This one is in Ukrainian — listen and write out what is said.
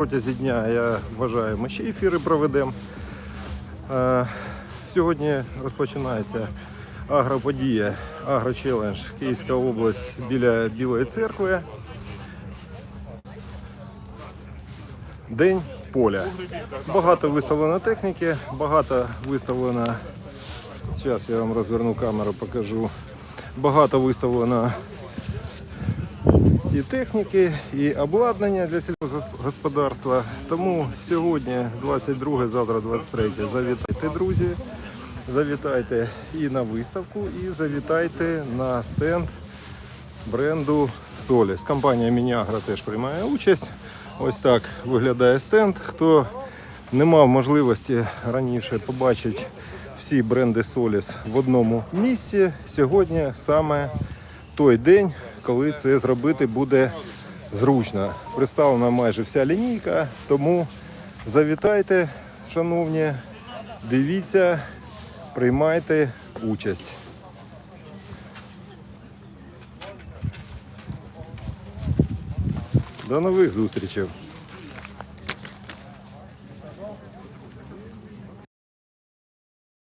Протязі дня я вважаю, ми ще ефіри проведемо. Е, Сьогодні розпочинається агроподія, агрочелендж Київська область біля Білої церкви. День поля. Багато виставлено техніки, багато виставлено. Зараз я вам розверну камеру, покажу. Багато виставлено і техніки, і обладнання для сільськогосподарства. Тому сьогодні 22, завтра 23. Завітайте, друзі. Завітайте і на виставку, і завітайте на стенд бренду Соліс. Компанія Мініагра теж приймає участь. Ось так виглядає стенд. Хто не мав можливості раніше побачити всі бренди Соліс в одному місці, сьогодні саме той день, коли це зробити буде зручно. Представлена майже вся лінійка, тому завітайте, шановні, дивіться, приймайте участь. До нових зустрічей!